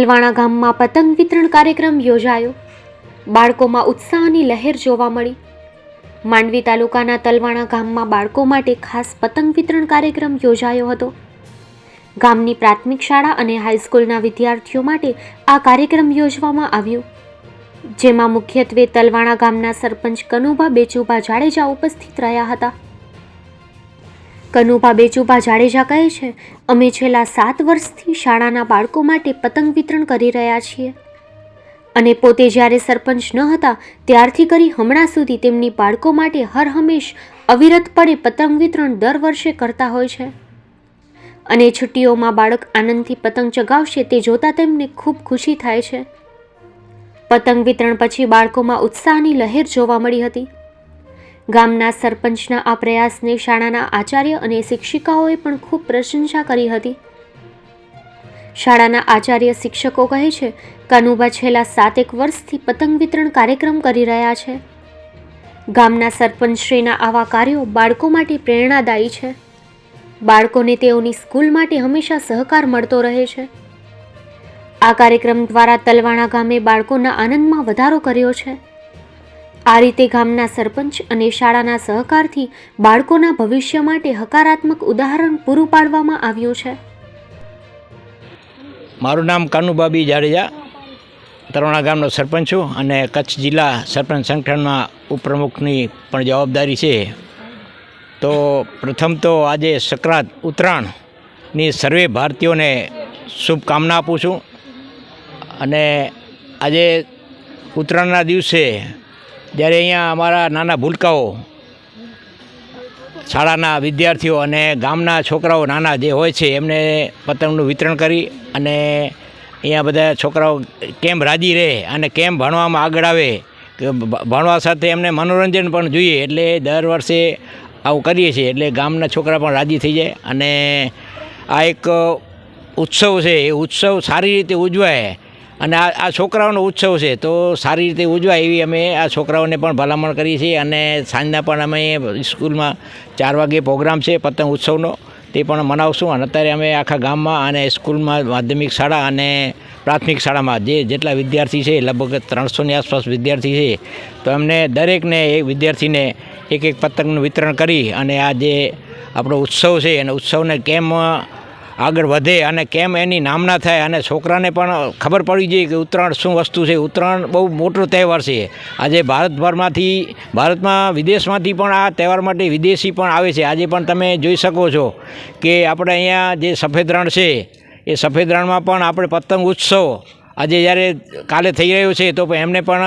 તલવાણા ગામમાં પતંગ વિતરણ કાર્યક્રમ યોજાયો. બાળકોમાં ઉત્સાહની લહેર જોવા મળી. માંડવી તાલુકાના તલવાણા ગામમાં બાળકો માટે ખાસ પતંગ વિતરણ કાર્યક્રમ યોજાયો હતો. ગામની પ્રાથમિક શાળા અને હાઈસ્કૂલના વિદ્યાર્થીઓ માટે આ કાર્યક્રમ યોજવામાં આવ્યો. જેમાં મુખ્યત્વે તલવાણા ગામના સરપંચ કનુભા બેચુભા જાડેજા ઉપસ્થિત રહ્યા હતા. કનુભા બેચુભા જાડેજા કહે છે, અમે છેલ્લા સાત વર્ષથી શાળાના બાળકો માટે પતંગ વિતરણ કરી રહ્યા છીએ. અને પોતે જ્યારે સરપંચ ન હતા, ત્યારથી કરી હમણાં સુધી તેમની બાળકો માટે હર હંમેશ અવિરતપણે પતંગ વિતરણ દર વર્ષે કરતા હોય છે. અને છુટ્ટીઓમાં બાળક આનંદથી પતંગ ચગાવશે તે જોતાં તેમને ખૂબ ખુશી થાય છે. પતંગ વિતરણ પછી બાળકોમાં ઉત્સાહની લહેર જોવા મળી હતી. ગામના સરપંચના આ પ્રયાસને શાળાના આચાર્ય અને શિક્ષિકાઓએ પણ ખૂબ પ્રશંસા કરી હતી. શાળાના આચાર્ય શિક્ષકો કહે છે કાનુબા છેલ્લા સાતેક વર્ષથી પતંગ વિતરણ કાર્યક્રમ કરી રહ્યા છે. ગામના સરપંચશ્રીના આવા કાર્યો બાળકો માટે પ્રેરણાદાયી છે. બાળકોને તેઓની સ્કૂલ માટે હંમેશા સહકાર મળતો રહે છે. આ કાર્યક્રમ દ્વારા તલવાણા ગામે બાળકોના આનંદમાં વધારો કર્યો છે. આ રીતે ગામના સરપંચ અને શાળાના સહકારથી બાળકોના ભવિષ્ય માટે હકારાત્મક ઉદાહરણ પૂરું પાડવામાં આવ્યું છે. મારું નામ કાનુબાબી જાડેજા. તરોણા ગામનો સરપંચ છું અને કચ્છ જિલ્લા સરપંચ સંગઠનના ઉપપ્રમુખની પણ જવાબદારી છે. તો પ્રથમ તો આજે સંક્રાંત ઉત્તરાયણની સર્વે ભારતીયોને શુભકામના આપું છું. અને આજે ઉત્તરાયણના દિવસે જ્યારે અહીંયા અમારા નાના ભૂલકાઓ, શાળાના વિદ્યાર્થીઓ અને ગામના છોકરાઓ નાના જે હોય છે, એમને પતંગનું વિતરણ કરી અને અહીંયા બધા છોકરાઓ કેમ રાજી રહે અને કેમ ભણવામાં આગળ આવે ભણવા સાથે એમને મનોરંજન પણ જોઈએ એટલે દર વર્ષે આવું કરીએ છીએ. એટલે ગામના છોકરા પણ રાજી થઈ જાય અને આ એક ઉત્સવ છે. એ ઉત્સવ સારી રીતે ઉજવાય અને આ આ છોકરાઓનો ઉત્સવ છે, તો સારી રીતે ઉજવાય એવી અમે આ છોકરાઓને પણ ભલામણ કરીએ છીએ અને સાંજના પણ અમે સ્કૂલમાં ચાર વાગે પ્રોગ્રામ છે પતંગ ઉત્સવનો, તે પણ મનાવશું. અને અત્યારે અમે આખા ગામમાં અને સ્કૂલમાં માધ્યમિક શાળા અને પ્રાથમિક શાળામાં જે જેટલા વિદ્યાર્થી છે, લગભગ ત્રણસોની આસપાસ વિદ્યાર્થી છે, તો એમને દરેકને એક વિદ્યાર્થીને એક એક પતંગનું વિતરણ કરી અને આ જે આપણો ઉત્સવ છે અને ઉત્સવને કેમ આગળ વધે અને કેમ એની નામના થાય અને છોકરાને પણ ખબર પડવી જોઈએ કે ઉત્તરાયણ શું વસ્તુ છે. ઉત્તરાયણ બહુ મોટો તહેવાર છે. આજે ભારતભરમાંથી, ભારતમાં વિદેશમાંથી પણ આ તહેવાર માટે વિદેશી પણ આવે છે. આજે પણ તમે જોઈ શકો છો કે આપણે અહીંયા જે સફેદ રણ છે, એ સફેદ રણમાં પણ આપણે પતંગ ઉત્સવ આજે જ્યારે કાલે થઈ રહ્યો છે, તો એમને પણ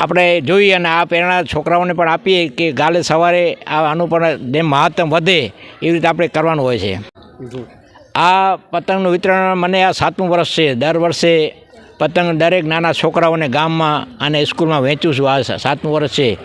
આપણે જોઈએ અને આ પ્રેરણા છોકરાઓને પણ આપીએ કે કાલે સવારે આ આનું પણ જેમ મહત્તમ વધે એવી રીતે આપણે કરવાનું હોય છે. આ પતંગનું વિતરણ મને આ સાતમું વર્ષ છે. દર વર્ષે પતંગ દરેક નાના છોકરાઓને ગામમાં અને સ્કૂલમાં વહેંચું છું. આ સાતમું વર્ષ છે.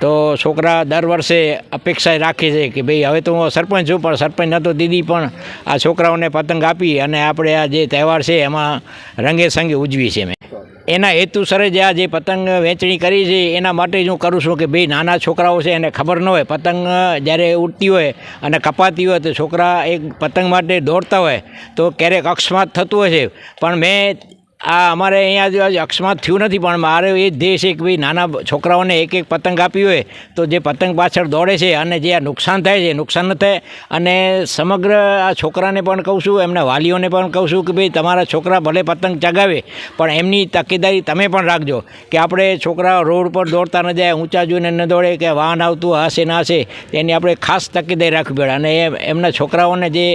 તો છોકરા દર વર્ષે અપેક્ષા રાખે છે કે ભાઈ હવે તો હું સરપંચ છું પણ સરપંચ નહોતો દીદી પણ આ છોકરાઓને પતંગ આપી અને આપણે આ જે તહેવાર છે એમાં રંગે સંગે ઉજવી છે મેં એના હેતુસર જ આ જે પતંગ વેચણી કરી છે, એના માટે જ હું કરું છું કે ભાઈ નાના છોકરાઓ છે, એને ખબર ન હોય, પતંગ જ્યારે ઉડતી હોય અને કપાતી હોય તો છોકરા એક પતંગ માટે દોડતા હોય, તો ક્યારેક અકસ્માત થતું હોય છે. પણ મેં આ અમારે અહીંયા જો અકસ્માત થયું નથી, પણ મારે એ દેશ એક ભાઈ નાના છોકરાઓને એક એક પતંગ આપી હોય, તો જે પતંગ પાછળ દોડે છે અને જે આ નુકસાન થાય છે નુકસાન ન થાય. અને સમગ્ર આ છોકરાને પણ કહું છું, એમના વાલીઓને પણ કહું છું કે ભાઈ, તમારા છોકરા ભલે પતંગ ચગાવે, પણ એમની તકેદારી તમે પણ રાખજો કે આપણે છોકરા રોડ પર દોડતા ન જાય, ઊંચા જોઈને ન દોડે, કે વાહન આવતું હશે ના હશે તેની આપણે ખાસ તકેદારી રાખવી પડે. અને એમના છોકરાઓને જે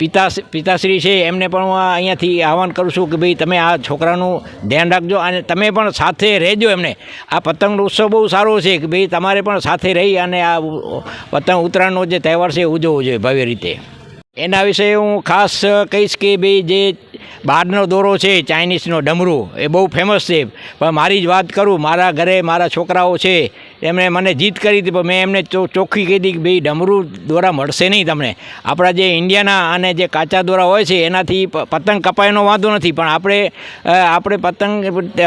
પિતા પિતાશ્રી છે, એમને પણ હું અહીંયાથી આહવાન કરું છું કે ભાઈ તમે આ છોકરાનું ધ્યાન રાખજો અને તમે પણ સાથે રહેજો એમને. આ પતંગનો ઉત્સવ બહુ સારો છે કે ભાઈ તમારે પણ સાથે રહી અને આ પતંગ ઉત્તરાયણનો જે તહેવાર છે ઉજવવો જોઈએ ભવ્ય રીતે. એના વિશે હું ખાસ કહીશ કે ભાઈ જે બહારનો દોરો છે, ચાઇનીઝનો ડમરું, એ બહુ ફેમસ છે. પણ મારી જ વાત કરું, મારા ઘરે મારા છોકરાઓ છે એમણે મને જીત કરી હતી, પણ મેં એમને ચોખ્ખી કહી હતી કે ભાઈ, ડમરું દોરા મળશે નહીં તમને. આપણા જે ઇન્ડિયાના અને જે કાચા દોરા હોય છે, એનાથી પતંગ કપાયનો વાંધો નથી, પણ આપણે આપણે પતંગ,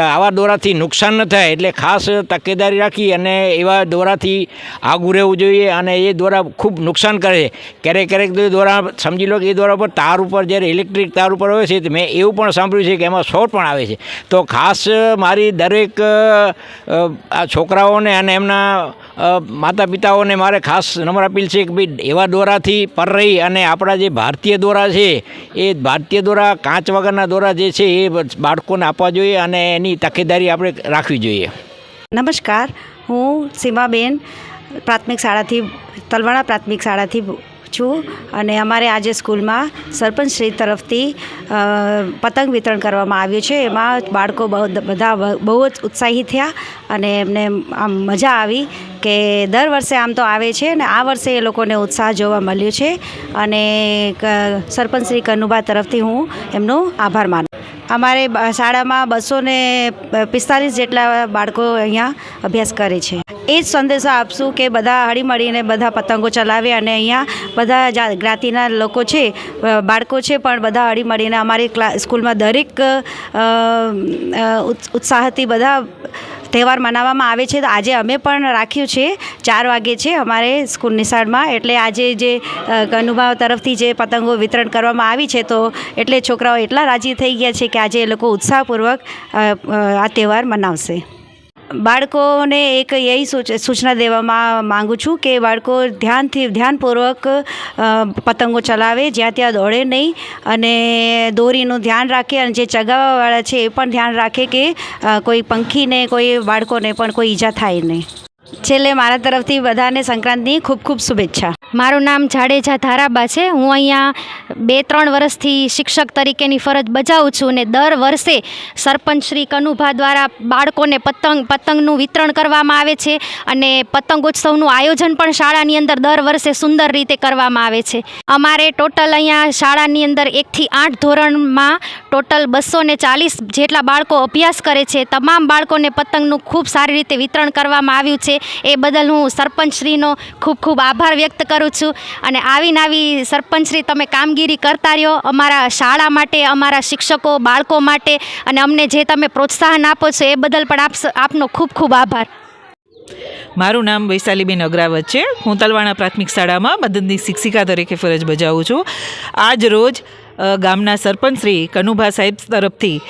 આવા દોરાથી નુકસાન ન થાય, એટલે ખાસ તકેદારી રાખી અને એવા દોરાથી આગું રહેવું જોઈએ અને એ દોરા ખૂબ નુકસાન કરે છે. ક્યારેક ક્યારેક તો એ દોરા, સમજી લો કે એ દોરા પર તાર ઉપર, જ્યારે ઇલેક્ટ્રિક તાર ઉપર હોય છે મેં એવું પણ સાંભળ્યું છે કે એમાં શોર્ટ પણ આવે છે. તો ખાસ મારી દરેક આ છોકરાઓને અને એમના અ, માતા પિતાઓને મારે ખાસ નમ્ર અપીલ છે કે ભાઈ એવા દોરાથી પર રહી અને આપણા જે ભારતીય દોરા છે એ ભારતીય દોરા કાંચ વગરના દોરા જે છે એ બાળકોને આપવા જોઈએ અને એની તકેદારી આપણે રાખવી જોઈએ. નમસ્કાર હું સીમાબેન પ્રાથમિક શાળાથી તલવાણા પ્રાથમિક શાળાથી છું અને અમારે આજે સ્કૂલમાં સરપંચ શ્રી તરફથી પતંગ વિતરણ કરવામાં આવ્યું છે. એમાં બાળકો બધા બહુ જ ઉત્સાહી થયા અને એમને આમ મજા આવી કે દર વર્ષે આમ તો આવે છે અને આ વર્ષે એ લોકોને ઉત્સાહ જોવા મળ્યો છે અને સરપંચશ્રી સરપંચ શ્રી કનુભા તરફથી હું એમનો આભાર માનું અમારે શાળામાં બસો ને પિસ્તાલીસ જેટલા બાળકો અહીંયા અભ્યાસ કરે છે. એ જ સંદેશો આપશું કે બધા હળીમળીને બધા પતંગો ચલાવે અને અહીંયા બધા જ્ઞાતિના લોકો છે બાળકો છે પણ બધા હળીમળીને અમારી ક્લા, સ્કૂલમાં દરેક ઉત્સાહથી બધા તહેવાર મનાવવામાં આવે છે. તો આજે અમે પણ રાખ્યું છે. ચાર વાગે છે અમારે સ્કૂલ નિશાળમાં. એટલે આજે જે અનુભવ તરફથી જે પતંગો વિતરણ કરવામાં આવી છે તો એટલે છોકરાઓ એટલા રાજી થઈ ગયા છે કે આજે એ લોકો ઉત્સાહપૂર્વક આ તહેવાર મનાવશે. બાળકોને એક એ સૂચના દેવામાં માગું છું કે બાળકો ધ્યાનથી, ધ્યાનપૂર્વક પતંગો ચલાવે, જ્યાં ત્યાં દોડે નહીં અને દોરીનું ધ્યાન રાખે અને જે ચગાવવાવાળા છે એ પણ ધ્યાન રાખે કે કોઈ પંખીને, કોઈ બાળકોને પણ કોઈ ઈજા થાય નહીં. છેલ્લે મારા તરફથી બધાને સંક્રાંતની ખૂબ ખૂબ શુભેચ્છા. મારું નામ જાડેજા ધારાબા છે. હું અહીંયા બે, ત્રણ વર્ષથી શિક્ષક તરીકેની ફરજ બજાવું છું અને દર વર્ષે સરપંચ શ્રી કનુભા દ્વારા બાળકોને પતંગ, પતંગનું વિતરણ કરવામાં આવે છે અને પતંગોત્સવનું આયોજન પણ શાળાની અંદર દર વર્ષે સુંદર રીતે કરવામાં આવે છે. અમારે ટોટલ અહીંયા શાળાની અંદર એકથી આઠ ધોરણમાં ટોટલ બસો ને ચાલીસ જેટલા બાળકો અભ્યાસ કરે છે. તમામ બાળકોને પતંગનું ખૂબ સારી રીતે વિતરણ કરવામાં આવ્યું છે. એ બદલ હું સરપંચશ્રીનો ખૂબ ખૂબ આભાર વ્યક્ત કરું છું. અને આવીને આવી સરપંચશ્રી તમે કામગીરી કરતા રહ્યો. અમારા શાળા માટે, અમારા શિક્ષકો, બાળકો માટે અને અમને જે તમે પ્રોત્સાહન આપો છો એ બદલ પણ આપ આપનો ખૂબ ખૂબ આભાર. મારું નામ વૈશાલીબેન અગ્રાવત છે. હું તલવાણા પ્રાથમિક શાળામાં મદદની શિક્ષિકા તરીકે ફરજ બજાવું છું. આજ રોજ ગામના સરપંચ શ્રી કનુભા સાહેબ તરફથી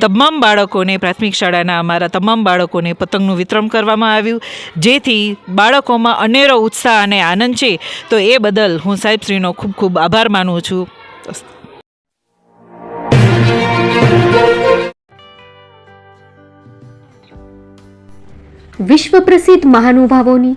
તમામ બાળકોને, પ્રાથમિક શાળાના અમારા તમામ બાળકોને પતંગનું વિતરણ કરવામાં આવ્યું. જેથી બાળકોમાં અનેરો ઉત્સાહ અને આનંદ છે. તો એ બદલ હું સાહેબશ્રીનો ખૂબ ખૂબ આભાર માનું છું. વિશ્વ પ્રસિદ્ધ મહાનુભાવોની